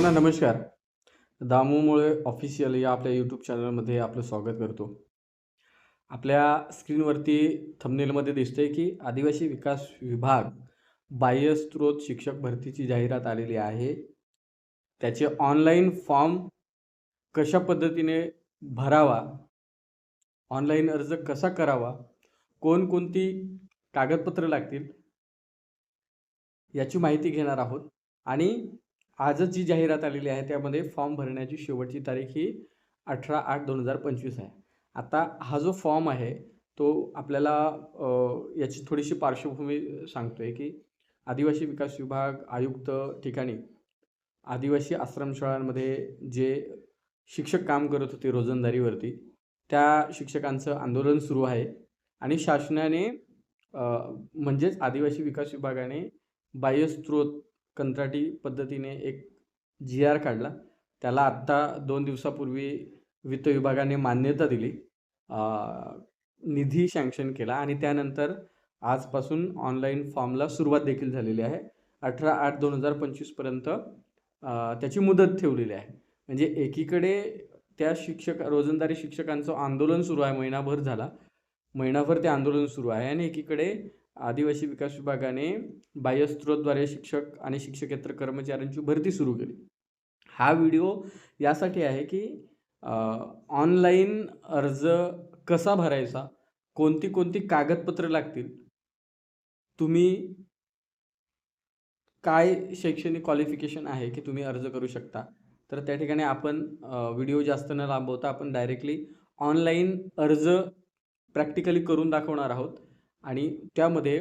सर्वांना नमस्कार. दामूमुळे ऑफिशियल या आपल्या यूट्यूब चॅनलमध्ये आपलं स्वागत करतो. आपल्या स्क्रीनवरती थंबनेलमध्ये दिसते की आदिवासी विकास विभाग बाह्य स्त्रोत शिक्षक भरतीची जाहिरात आलेली आहे. त्याचे ऑनलाईन फॉर्म कशा पद्धतीने भरावा? ऑनलाईन अर्ज कसा करावा? कोणकोणती कागदपत्रं लागतील? याची माहिती घेणार आहोत. आणि आजच जी जाहिरात आलेली आहे त्यामध्ये फॉर्म भरण्याची शेवटची तारीख ही अठरा आठ दोन हजार पंचवीस आहे. आता हा जो फॉर्म आहे तो आपल्याला याची थोडीशी पार्श्वभूमी सांगतो आहे की आदिवासी विकास विभाग आयुक्त ठिकाणी आदिवासी आश्रमशाळांमध्ये जे शिक्षक काम करत होते रोजंदारीवरती त्या शिक्षकांचं आंदोलन सुरू आहे आणि शासनाने म्हणजेच आदिवासी विकास विभागाने बाह्यस्त्रोत कंत्राटी पद्धतीने एक जी आर काढला. त्याला आत्ता दोन दिवसापूर्वी वित्त विभागाने मान्यता दिली. निधी सँक्शन केला आणि त्यानंतर आजपासून ऑनलाईन फॉर्मला सुरुवात देखील झालेली आहे. अठरा आठ दोन हजार पंचवीसपर्यंत त्याची मुदत ठेवलेली आहे. म्हणजे एकीकडे त्या शिक्षक रोजंदारी शिक्षकांचं आंदोलन सुरू आहे महिनाभर झाला. महिनाभर ते आंदोलन सुरू आहे आणि एकीकडे आदिवासी विकास विभागाने बाह्यस्त्रोतद्वारे शिक्षक आणि शिक्षकेतर कर्मचाऱ्यांची भरती सुरू केली. हा व्हिडिओ यासाठी आहे की ऑनलाईन अर्ज कसा भरायचा कोणती कोणती कागदपत्र लागतील तुम्ही काय शैक्षणिक क्वालिफिकेशन आहे की तुम्ही अर्ज करू शकता तर त्या ठिकाणी आपण व्हिडिओ जास्त न लांबवता आपण डायरेक्टली ऑनलाईन अर्ज प्रॅक्टिकली करून दाखवणार आहोत. आणि त्यामध्ये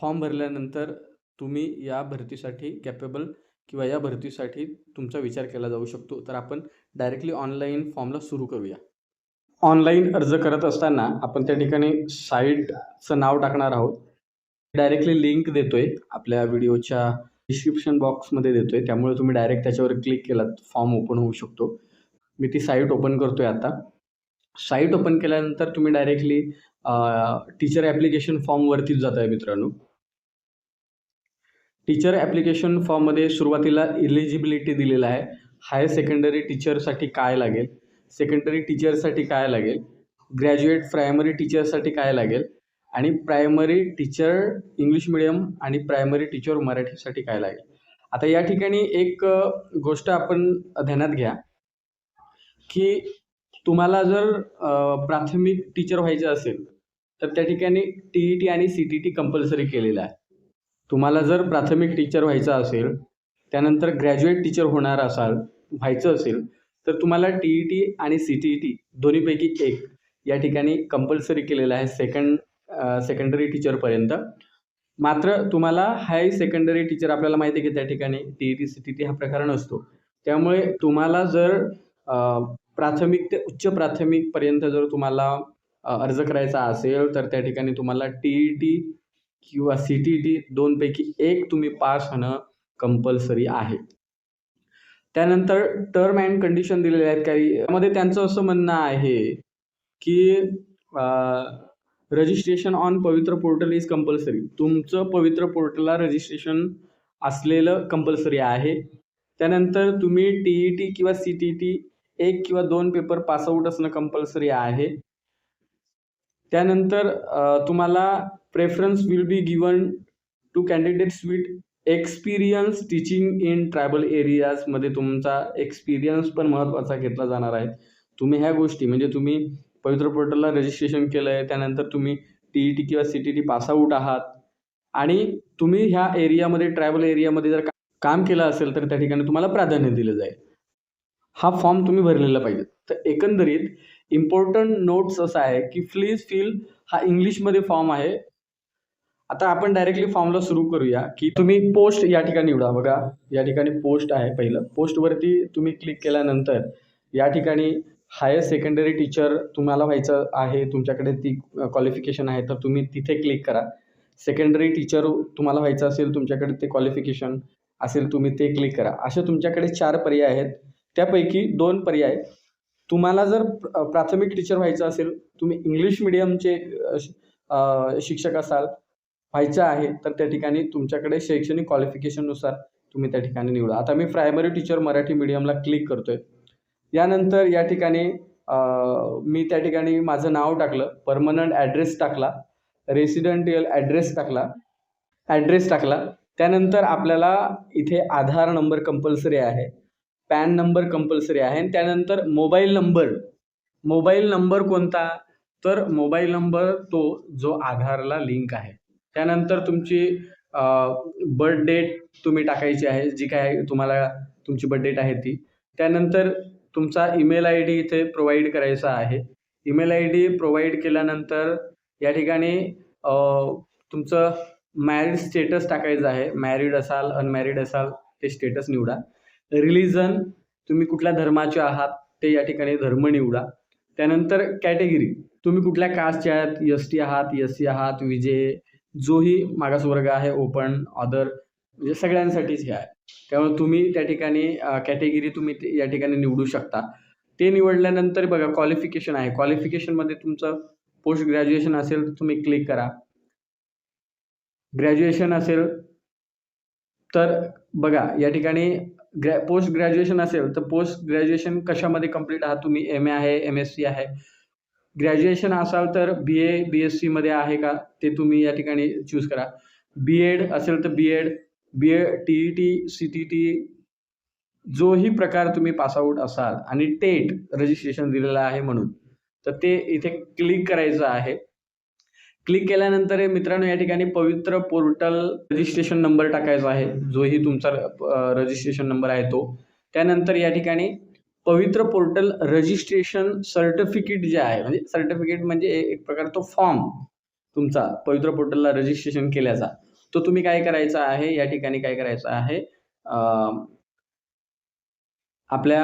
फॉर्म भरल्यानंतर तुम्ही या भरतीसाठी कॅपेबल किंवा या भरतीसाठी तुमचा विचार केला जाऊ शकतो. तर आपण डायरेक्टली ऑनलाईन फॉर्मला सुरू करूया. ऑनलाईन अर्ज करत असताना आपण त्या ठिकाणी साईटचं नाव टाकणार आहोत. डायरेक्टली लिंक देतोय. आपल्या व्हिडिओच्या डिस्क्रिप्शन बॉक्समध्ये देतोय. त्यामुळे तुम्ही डायरेक्ट त्याच्यावर क्लिक केलात फॉर्म ओपन होऊ शकतो. मी ती साईट ओपन करतोय आता. साईट ओपन केल्यानंतर तुम्ही डायरेक्टली टीचर ॲप्लिकेशन फॉर्मवरतीच जात आहे मित्रांनो. टीचर ॲप्लिकेशन फॉर्ममध्ये सुरुवातीला इलिजिबिलिटी दिलेला आहे. हायर सेकंडरी टीचरसाठी काय लागेल? सेकंडरी टीचरसाठी काय लागेल? ग्रॅज्युएट प्रायमरी टीचरसाठी काय लागेल? आणि प्रायमरी टीचर इंग्लिश मिडियम आणि प्रायमरी टीचर मराठीसाठी काय लागेल? आता या ठिकाणी एक गोष्ट आपण ध्यानात घ्या. की तुम्हाला जर प्राथमिक टीचर व्हायचं असेल तर त्या ठिकाणी टी ई टी आणि सी टी टी कंपल्सरी केलेलं आहे. तुम्हाला जर प्राथमिक टीचर व्हायचं असेल त्यानंतर ग्रॅज्युएट टीचर होणार असाल व्हायचं असेल तर तुम्हाला टी ई टी आणि सी टी ई टी दोन्हीपैकी एक या ठिकाणी कंपल्सरी केलेलं आहे सेकंड सेकंडरी टीचरपर्यंत मात्र तुम्हाला हाय सेकंडरी टीचर आपल्याला माहिती आहे की त्या ठिकाणी T E T C T T हा प्रकार नसतो. त्यामुळे तुम्हाला जर प्राथमिक ते उच्च प्राथमिकपर्यंत जर तुम्हाला अर्ज करायचा असेल तर त्या ठिकाणी तुम्हाला टी ई टी किंवा सी टी टी दोनपैकी एक तुम्ही पास होणं कंपल्सरी आहे. त्यानंतर टर्म अँड कंडिशन दिलेले आहेत काही. त्यामध्ये त्यांचं असं म्हणणं आहे की registration on Pavitra portal is compulsory तुमचं पवित्र पोर्टलला रजिस्ट्रेशन असलेलं कंपल्सरी आहे. त्यानंतर तुम्ही टी ई टी किंवा सी टी टी एक किंवा दोन पेपर पासआउट असणं कंपल्सरी आहे. त्यानंतर तुम्हाला preference will be given to candidates with experience teaching in tribal एरियाजमध्ये तुमचा एक्सपिरियन्स पण महत्त्वाचा घेतला जाणार आहे. तुम्ही ह्या गोष्टी म्हणजे तुम्ही पवित्र पोर्टलला रजिस्ट्रेशन केलं आहे त्यानंतर तुम्ही टी ई टी किंवा C T T pass out आहात. आणि तुम्ही ह्या एरियामध्ये ट्रायबल एरियामध्ये जर काम केलं असेल तर त्या ठिकाणी तुम्हाला प्राधान्य दिलं जाईल. हा फॉर्म तुम्ही भरलेला पाहिजे. तर एकंदरीत इम्पॉर्टंट नोट्स असा आहे की प्लीज फील हा इंग्लिशमध्ये फॉर्म आहे. आता आपण डायरेक्टली फॉर्मला सुरू करूया की तुम्ही पोस्ट या ठिकाणी निवडा बघा या ठिकाणी पोस्ट आहे पहिलं. पोस्टवरती तुम्ही क्लिक केल्यानंतर या ठिकाणी हायर सेकंडरी टीचर तुम्हाला व्हायचं आहे. तुमच्याकडे ती क्वालिफिकेशन आहे तर तुम्ही तिथे क्लिक करा. सेकंडरी टीचर तुम्हाला व्हायचं असेल तुमच्याकडे ते क्वालिफिकेशन असेल तुम्ही ते क्लिक करा. असे तुमच्याकडे चार पर्याय आहेत. त्यापैकी दोन पर्याय. तुम्हाला जर प्राथमिक टीचर व्हायचं असेल तुम्ही इंग्लिश मिडियमचे शिक्षक असाल व्हायचं आहे तर त्या ठिकाणी तुमच्याकडे शैक्षणिक क्वालिफिकेशननुसार तुम्ही त्या ठिकाणी निवडा. आता मी प्रायमरी टीचर मराठी मीडियमला क्लिक करतोय. यानंतर या ठिकाणी मी त्या ठिकाणी माझं नाव टाकलं परमनंट ॲड्रेस टाकला रेसिडेंटियल ॲड्रेस टाकला ॲड्रेस टाकला. त्यानंतर आपल्याला इथे आधार नंबर कंपल्सरी आहे. पॅन नंबर कंपल्सरी आहे. आणि त्यानंतर मोबाईल नंबर. मोबाईल नंबर कोणता? तर मोबाईल नंबर तो जो आधारला लिंक आहे. त्यानंतर तुमची बर्थ डेट तुम्ही टाकायची आहे. जी काय तुम्हाला तुमची बर्थ डेट आहे ती. त्यानंतर तुमचा ईमेल आय डी इथे प्रोव्हाइड करायचा आहे. ईमेल आय डी प्रोव्हाइड केल्यानंतर या ठिकाणी तुमचं मॅरिड स्टेटस टाकायचं आहे. मॅरिड असाल अनमॅरिड असाल ते स्टेटस निवडा. रिलिजन तुम्ही कुठल्या धर्माचे आहात ते या ठिकाणी धर्म निवडा. त्यानंतर कॅटेगरी तुम्ही कुठल्या कास्टचे आहात एस टी आहात एस सी आहात विजे जोही मागासवर्ग आहे ओपन अदर म्हणजे सगळ्यांसाठीच हे आहे. त्यामुळे तुम्ही त्या ठिकाणी कॅटेगरी तुम्ही या ठिकाणी निवडू शकता. ते निवडल्यानंतर बघा क्वालिफिकेशन आहे. क्वालिफिकेशनमध्ये तुमचं पोस्ट ग्रॅज्युएशन असेल तर तुम्ही क्लिक करा. ग्रॅज्युएशन असेल तर बघा या ठिकाणी ग्रॅ पोस्ट ग्रॅज्युएशन असेल तर पोस्ट ग्रॅज्युएशन कशामध्ये कंप्लीट आहात तुम्ही? एम ए आहे एम एस सी आहे. ग्रॅज्युएशन असाल तर बी ए बी एस सीमध्ये आहे का? ते तुम्ही या ठिकाणी चूज करा. बी एड असेल तर B ed B A T E T C T T जोही प्रकार तुम्ही पासआउट असाल. आणि टेट रजिस्ट्रेशन दिलेलं आहे म्हणून. तर ते इथे क्लिक करायचं आहे. क्लिक केल्यानंतर मित्रांनो या ठिकाणी पवित्र पोर्टल रजिस्ट्रेशन नंबर टाकायचा आहे. जोही तुमचा रजिस्ट्रेशन नंबर आहे तो. त्यानंतर या ठिकाणी पवित्र पोर्टल रजिस्ट्रेशन सर्टिफिकेट जे आहे म्हणजे सर्टिफिकेट म्हणजे एक प्रकार तो फॉर्म तुमचा पवित्र पोर्टलला रजिस्ट्रेशन केल्याचा. तो तुम्ही काय करायचा आहे? या ठिकाणी काय करायचा आहे? आपल्या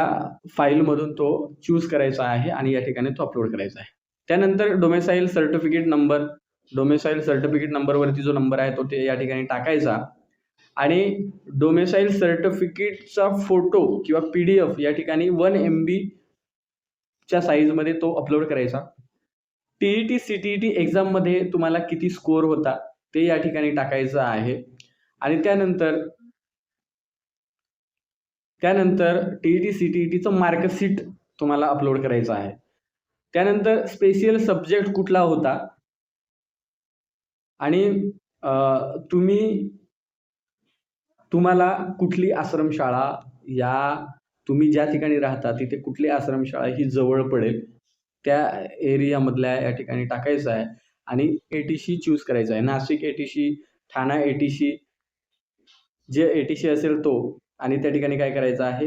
फाईलमधून तो चूज करायचा आहे आणि या ठिकाणी तो अपलोड करायचा आहे. त्यानंतर domicile certificate number domicile certificate नंबरवरती जो नंबर आहे तो ते या ठिकाणी टाकायचा. आणि डोमेसाईल सर्टिफिकेटचा फोटो किंवा पी डी एफ या ठिकाणी वन एम बीच्या साईजमध्ये तो अपलोड करायचा. T E T C T E T एक्झाममध्ये तुम्हाला किती स्कोअर होता ते या ठिकाणी टाकायचं आहे. आणि त्यानंतर त्यानंतर T E T C T E टीचं मार्कशीट तुम्हाला अपलोड करायचं आहे. त्यानंतर स्पेशल सब्जेक्ट कुठला होता? आणि तुम्ही तुम्हाला कुठली आश्रमशाळा या तुम्ही ज्या ठिकाणी राहता तिथे कुठली आश्रमशाळा ही जवळ पडेल त्या एरियामधल्या या ठिकाणी टाकायचं आहे. आणि ए टी सी चूज करायचा आहे. Nashik A T C Thane A T C जे ए टी सी असेल तो आणि त्या ठिकाणी काय करायचं आहे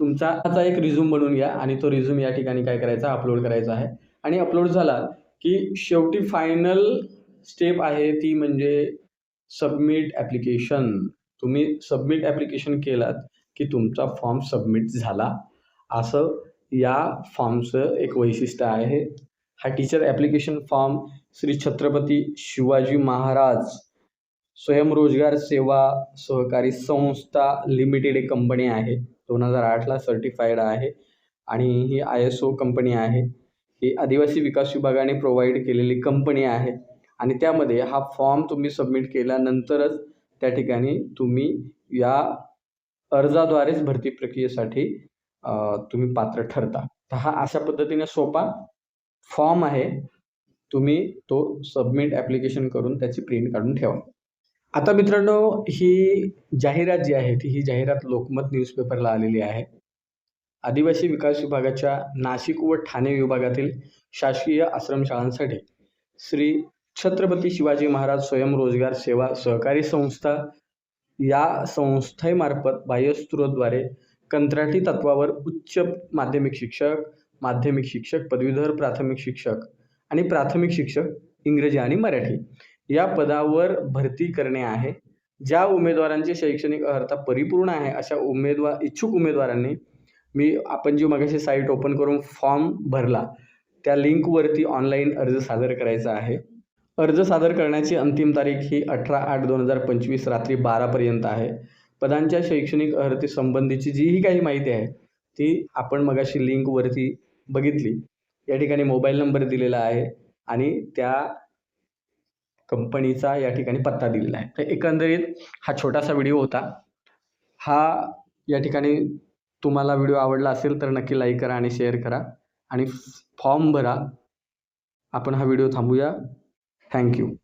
तुमचा आता एक रिझ्यूम बनवून घ्या आणि तो रिझ्यूम या ठिकाणी काय करायचा अपलोड करायचा आहे. आणि अपलोड झाला की शेवटी फायनल स्टेप आहे ती म्हणजे सबमिट ॲप्लिकेशन तुम्ही सबमिट ॲप्लिकेशन केलात की तुमचा फॉर्म सबमिट झाला. असं या फॉर्मचं एक वैशिष्ट्य आहे. हा teacher application form Shri Chhatrapati Shivaji Maharaj Swayamrojgar Seva Sahakari संस्था लिमिटेड एक कंपनी आहे. दोन हजार आठला सर्टिफाईड आहे आणि ही आय एस ओ कंपनी आहे. ही आदिवासी विकास विभागाने प्रोव्हाइड केलेली कंपनी आहे. आणि त्यामध्ये हा फॉर्म तुम्ही सबमिट केल्यानंतरच त्या ठिकाणी तुम्ही या अर्जाद्वारेच भरती प्रक्रियेसाठी तुम्ही पात्र ठरता. तर हा अशा पद्धतीने सोपा फॉर्म आहे. तुम्ही तो सबमिट ॲप्लिकेशन करून त्याची प्रिंट काढून ठेवा. आता मित्रांनो ही जाहिरात जी आहे ती ही जाहिरात लोकमत न्यूजपेपरला आलेली आहे. आदिवासी विकास विभागाच्या नाशिक व ठाणे विभागातील शासकीय आश्रमशाळांसाठी श्री छत्रपती शिवाजी महाराज स्वयंरोजगार सेवा सहकारी संस्था या संस्थेमार्फत बाह्यस्त्रोतद्वारे कंत्राटी तत्वावर उच्च माध्यमिक शिक्षक माध्यमिक शिक्षक पदवीधर प्राथमिक शिक्षक आणि प्राथमिक शिक्षक इंग्रजी आणि मराठी या पदावर भरती करणे आहे. ज्या उमेदवारांची शैक्षणिक अर्हता परिपूर्ण आहे अशा उमेदवार इच्छुक उमेदवारांनी मी आपण जी मगाशी साईट ओपन करून फॉर्म भरला त्या लिंकवरती ऑनलाईन अर्ज सादर करायचा आहे. अर्ज सादर करण्याची अंतिम तारीख ही अठरा आठ दोन हजार पंचवीस रात्री बारापर्यंत आहे. पदांच्या शैक्षणिक अर्हतेसंबंधीची जीही काही माहिती आहे ती आपण मगाशी लिंकवरती बघितली. या ठिकाणी मोबाईल नंबर दिलेला आहे आणि त्या कंपनीचा या ठिकाणी पत्ता दिलेला आहे. तर एकंदरीत हा छोटासा व्हिडिओ होता. हा या ठिकाणी तुम्हाला व्हिडिओ आवडला असेल तर नक्की लाईक करा आणि शेअर करा. आणि फॉर्म भरा. आपण हा व्हिडिओ थांबूया. Thank you.